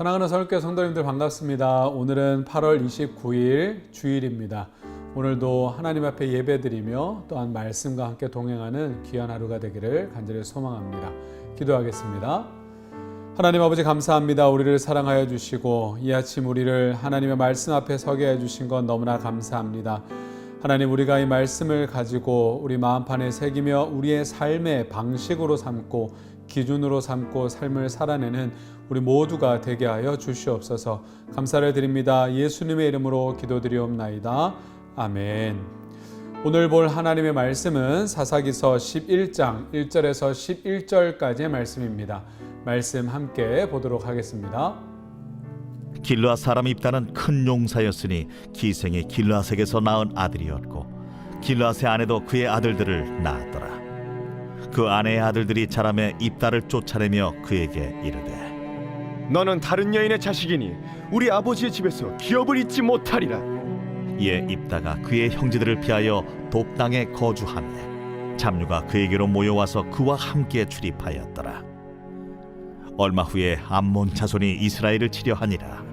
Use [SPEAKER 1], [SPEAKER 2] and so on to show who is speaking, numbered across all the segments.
[SPEAKER 1] 사랑하는 서울교 성도님들 반갑습니다. 오늘은 8월 29일 주일입니다. 오늘도 하나님 앞에 예배드리며 또한 말씀과 함께 동행하는 귀한 하루가 되기를 간절히 소망합니다. 기도하겠습니다. 하나님 아버지 감사합니다. 우리를 사랑하여 주시고 이 아침 우리를 하나님의 말씀 앞에 서게 해 주신 건 너무나 감사합니다. 하나님 우리가 이 말씀을 가지고 우리 마음판에 새기며 우리의 삶의 방식으로 삼고 기준으로 삼고 삶을 살아내는 우리 모두가 되게 하여 주시옵소서. 감사를 드립니다. 예수님의 이름으로 기도드리옵나이다. 아멘. 오늘 볼 하나님의 말씀은 사사기서 11장 1절에서 11절까지의 말씀입니다. 말씀 함께 보도록 하겠습니다.
[SPEAKER 2] 길르앗 사람 입다는 큰 용사였으니 기생이 길르앗에게서 낳은 아들이었고 길르앗의 아내도 그의 아들들을 낳았더라 그 아내의 아들들이 자라매 입다를 쫓아내며 그에게 이르되
[SPEAKER 3] 너는 다른 여인의 자식이니 우리 아버지의 집에서 기업을 잊지 못하리라.
[SPEAKER 2] 이에 입다가 그의 형제들을 피하여 돕당에 거주하매 잡류가 그에게로 모여와서 그와 함께 출입하였더라 얼마 후에 암몬 자손이 이스라엘을 치려하니라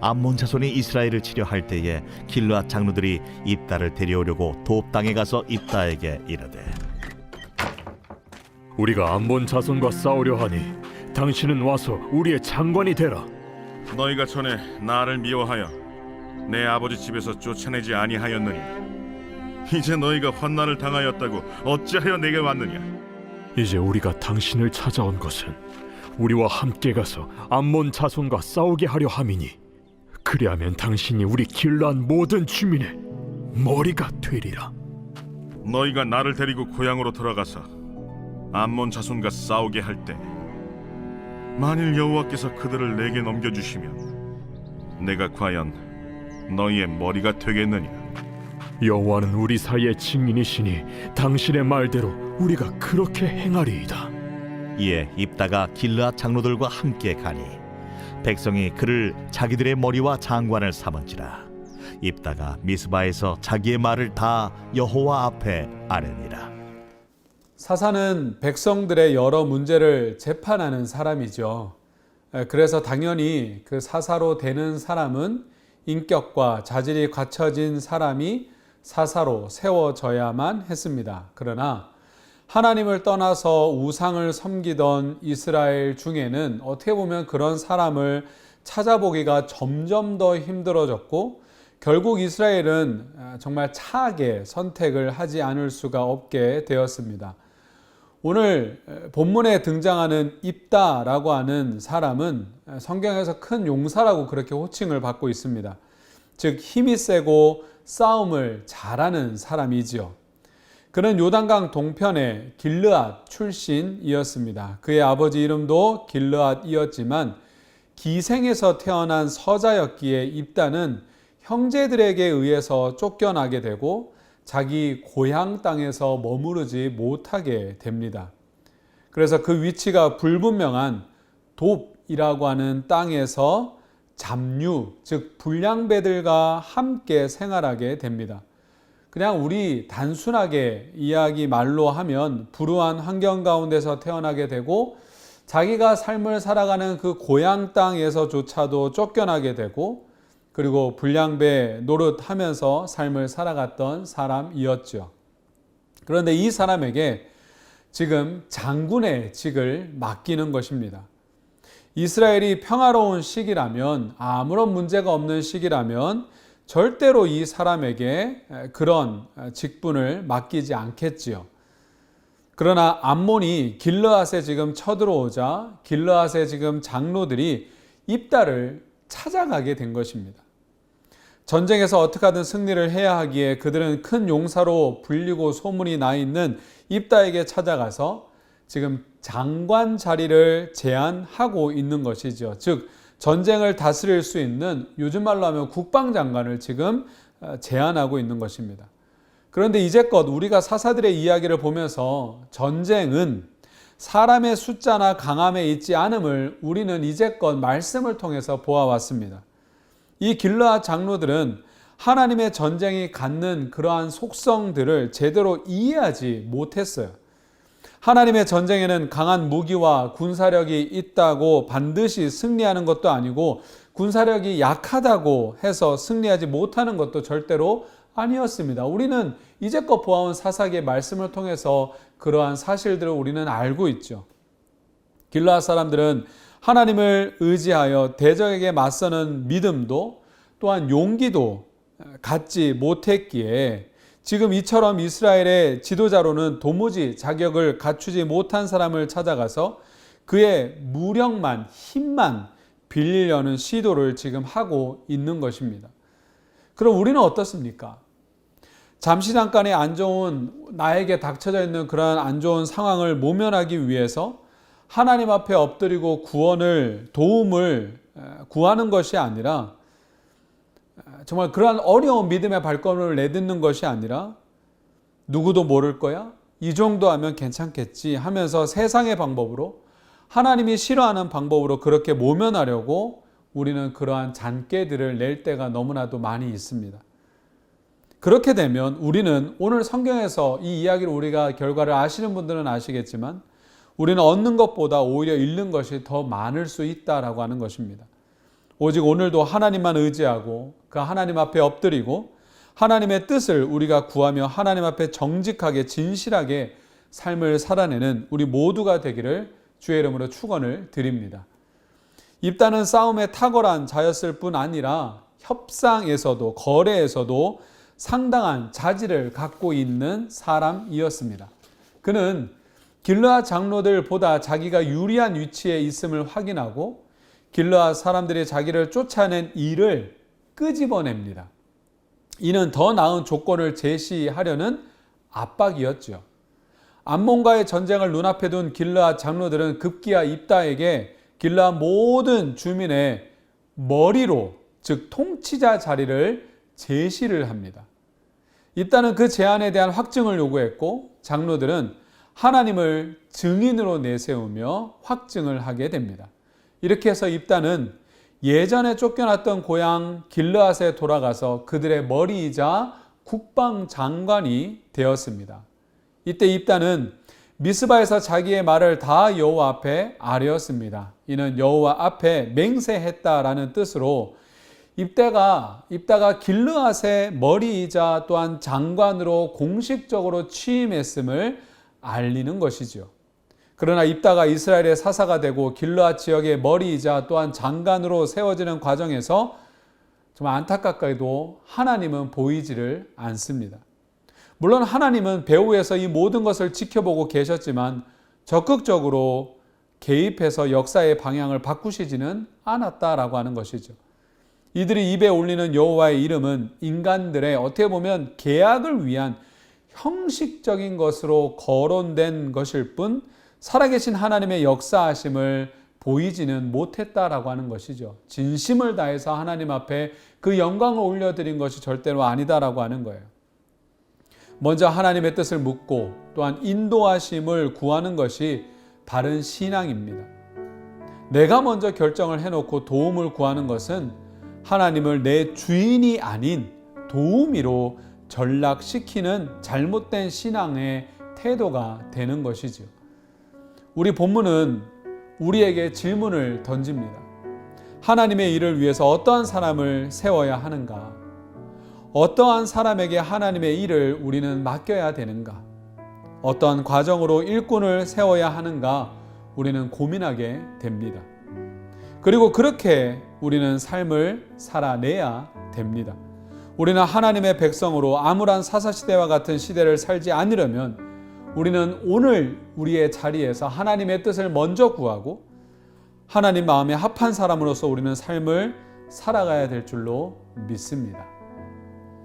[SPEAKER 2] 암몬 자손이 이스라엘을 치려할 때에 길르앗 장로들이 입다를 데려오려고 돕당에 가서 입다에게 이르되
[SPEAKER 4] 우리가 암몬 자손과 싸우려 하니 당신은 와서 우리의 장관이 되라.
[SPEAKER 5] 너희가 전에 나를 미워하여 내 아버지 집에서 쫓아내지 아니하였느냐 이제 너희가 환난을 당하였다고 어찌하여 내게 왔느냐
[SPEAKER 4] 이제 우리가 당신을 찾아온 것은 우리와 함께 가서 암몬 자손과 싸우게 하려 함이니 그리하면 당신이 우리 길란 모든 주민의 머리가 되리라.
[SPEAKER 5] 너희가 나를 데리고 고향으로 돌아가서 암몬 자손과 싸우게 할 때 만일 여호와께서 그들을 내게 넘겨주시면 내가 과연 너희의 머리가 되겠느냐?
[SPEAKER 4] 여호와는 우리 사이의 증인이시니 당신의 말대로 우리가 그렇게 행하리이다.
[SPEAKER 2] 이에 입다가 길르앗 장로들과 함께 가니 백성이 그를 자기들의 머리와 장관을 삼은지라. 입다가 미스바에서 자기의 말을 다 여호와 앞에 아뢰니라
[SPEAKER 1] 사사는 백성들의 여러 문제를 재판하는 사람이죠. 그래서 당연히 그 사사로 되는 사람은 인격과 자질이 갖춰진 사람이 사사로 세워져야만 했습니다. 그러나 하나님을 떠나서 우상을 섬기던 이스라엘 중에는 어떻게 보면 그런 사람을 찾아보기가 점점 더 힘들어졌고 결국 이스라엘은 정말 차하게 선택을 하지 않을 수가 없게 되었습니다. 오늘 본문에 등장하는 입다라고 하는 사람은 성경에서 큰 용사라고 그렇게 호칭을 받고 있습니다. 즉 힘이 세고 싸움을 잘하는 사람이지요. 그는 요단강 동편의 길르앗 출신이었습니다. 그의 아버지 이름도 길르앗이었지만 기생에서 태어난 서자였기에 입다는 형제들에게 의해서 쫓겨나게 되고 자기 고향 땅에서 머무르지 못하게 됩니다. 그래서 그 위치가 불분명한 돕이라고 하는 땅에서 잡류, 즉 불량배들과 함께 생활하게 됩니다. 그냥 우리 단순하게 이야기 말로 하면 불우한 환경 가운데서 태어나게 되고 자기가 삶을 살아가는 그 고향 땅에서조차도 쫓겨나게 되고 그리고 불량배 노릇하면서 삶을 살아갔던 사람이었죠. 그런데 이 사람에게 지금 장군의 직을 맡기는 것입니다. 이스라엘이 평화로운 시기라면 아무런 문제가 없는 시기라면 절대로 이 사람에게 그런 직분을 맡기지 않겠지요. 그러나 암몬이 길르앗에 지금 쳐들어오자 길르앗의 지금 장로들이 입다를 찾아가게 된 것입니다. 전쟁에서 어떻게 하든 승리를 해야 하기에 그들은 큰 용사로 불리고 소문이 나 있는 입다에게 찾아가서 지금 장관 자리를 제안하고 있는 것이죠. 즉 전쟁을 다스릴 수 있는 요즘 말로 하면 국방장관을 지금 제안하고 있는 것입니다. 그런데 이제껏 우리가 사사들의 이야기를 보면서 전쟁은 사람의 숫자나 강함에 있지 않음을 우리는 이제껏 말씀을 통해서 보아왔습니다. 이 길르앗 장로들은 하나님의 전쟁이 갖는 그러한 속성들을 제대로 이해하지 못했어요. 하나님의 전쟁에는 강한 무기와 군사력이 있다고 반드시 승리하는 것도 아니고 군사력이 약하다고 해서 승리하지 못하는 것도 절대로 아니었습니다. 우리는 이제껏 보아온 사사기의 말씀을 통해서 그러한 사실들을 우리는 알고 있죠. 길라 사람들은 하나님을 의지하여 대적에게 맞서는 믿음도 또한 용기도 갖지 못했기에 지금 이처럼 이스라엘의 지도자로는 도무지 자격을 갖추지 못한 사람을 찾아가서 그의 무력만, 힘만 빌리려는 시도를 지금 하고 있는 것입니다. 그럼 우리는 어떻습니까? 잠시 잠깐의 안 좋은 나에게 닥쳐져 있는 그러한 안 좋은 상황을 모면하기 위해서 하나님 앞에 엎드리고 구원을 도움을 구하는 것이 아니라 정말 그러한 어려운 믿음의 발걸음을 내딛는 것이 아니라 누구도 모를 거야? 이 정도 하면 괜찮겠지 하면서 세상의 방법으로 하나님이 싫어하는 방법으로 그렇게 모면하려고 우리는 그러한 잔꾀들을 낼 때가 너무나도 많이 있습니다. 그렇게 되면 우리는 오늘 성경에서 이 이야기를 우리가 결과를 아시는 분들은 아시겠지만 우리는 얻는 것보다 오히려 잃는 것이 더 많을 수 있다라고 하는 것입니다. 오직 오늘도 하나님만 의지하고 그 하나님 앞에 엎드리고 하나님의 뜻을 우리가 구하며 하나님 앞에 정직하게 진실하게 삶을 살아내는 우리 모두가 되기를 주의 이름으로 축원을 드립니다. 입다는 싸움에 탁월한 자였을 뿐 아니라 협상에서도 거래에서도 상당한 자질을 갖고 있는 사람이었습니다. 그는 길르앗 장로들보다 자기가 유리한 위치에 있음을 확인하고 길르앗 사람들이 자기를 쫓아낸 일을 끄집어냅니다. 이는 더 나은 조건을 제시하려는 압박이었죠. 암몬과의 전쟁을 눈앞에 둔 길르앗 장로들은 급기야 입다에게 길르앗 모든 주민의 머리로 즉 통치자 자리를 제시를 합니다. 입다는 그 제안에 대한 확증을 요구했고 장로들은 하나님을 증인으로 내세우며 확증을 하게 됩니다. 이렇게 해서 입다는 예전에 쫓겨났던 고향 길르앗에 돌아가서 그들의 머리이자 국방 장관이 되었습니다. 이때 입다는 미스바에서 자기의 말을 다 여호와 앞에 아뢰었습니다. 이는 여호와 앞에 맹세했다라는 뜻으로 입대가 입다가 길르앗의 머리이자 또한 장관으로 공식적으로 취임했음을 알리는 것이지요. 그러나 입다가 이스라엘의 사사가 되고 길르앗 지역의 머리이자 또한 장관으로 세워지는 과정에서 정말 안타깝게도 하나님은 보이지를 않습니다. 물론 하나님은 배후에서 이 모든 것을 지켜보고 계셨지만 적극적으로 개입해서 역사의 방향을 바꾸시지는 않았다라고 하는 것이죠. 이들이 입에 올리는 여호와의 이름은 인간들의 어떻게 보면 계약을 위한 형식적인 것으로 거론된 것일 뿐 살아계신 하나님의 역사하심을 보이지는 못했다라고 하는 것이죠. 진심을 다해서 하나님 앞에 그 영광을 올려드린 것이 절대로 아니다라고 하는 거예요. 먼저 하나님의 뜻을 묻고 또한 인도하심을 구하는 것이 바른 신앙입니다. 내가 먼저 결정을 해놓고 도움을 구하는 것은 하나님을 내 주인이 아닌 도우미로 전락시키는 잘못된 신앙의 태도가 되는 것이죠. 우리 본문은 우리에게 질문을 던집니다. 하나님의 일을 위해서 어떠한 사람을 세워야 하는가? 어떠한 사람에게 하나님의 일을 우리는 맡겨야 되는가? 어떠한 과정으로 일꾼을 세워야 하는가? 우리는 고민하게 됩니다. 그리고 그렇게 우리는 삶을 살아내야 됩니다. 우리는 하나님의 백성으로 암울한 사사시대와 같은 시대를 살지 않으려면 우리는 오늘 우리의 자리에서 하나님의 뜻을 먼저 구하고 하나님 마음에 합한 사람으로서 우리는 삶을 살아가야 될 줄로 믿습니다.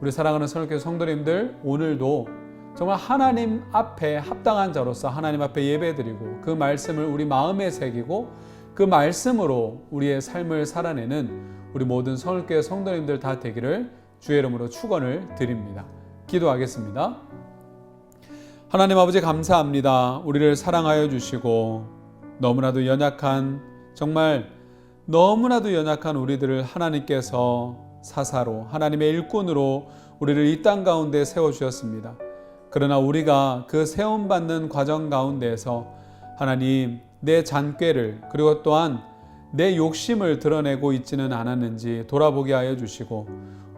[SPEAKER 1] 우리 사랑하는 선교회 성도님들 오늘도 정말 하나님 앞에 합당한 자로서 하나님 앞에 예배드리고 그 말씀을 우리 마음에 새기고 그 말씀으로 우리의 삶을 살아내는 우리 모든 성교회 성도님들 다 되기를 주의 이름으로 축원을 드립니다. 기도하겠습니다. 하나님 아버지 감사합니다. 우리를 사랑하여 주시고 너무나도 연약한 정말 너무나도 연약한 우리들을 하나님께서 사사로 하나님의 일꾼으로 우리를 이 땅 가운데 세워 주셨습니다. 그러나 우리가 그 세움 받는 과정 가운데에서 하나님 내 잔꾀를 그리고 또한 내 욕심을 드러내고 있지는 않았는지 돌아보게 하여 주시고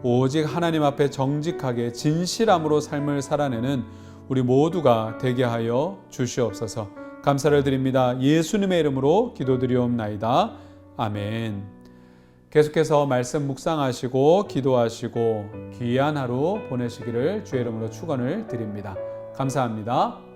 [SPEAKER 1] 오직 하나님 앞에 정직하게 진실함으로 삶을 살아내는 우리 모두가 되게 하여 주시옵소서. 감사를 드립니다. 예수님의 이름으로 기도드리옵나이다. 아멘. 계속해서 말씀 묵상하시고 기도하시고 귀한 하루 보내시기를 주의 이름으로 축원을 드립니다. 감사합니다.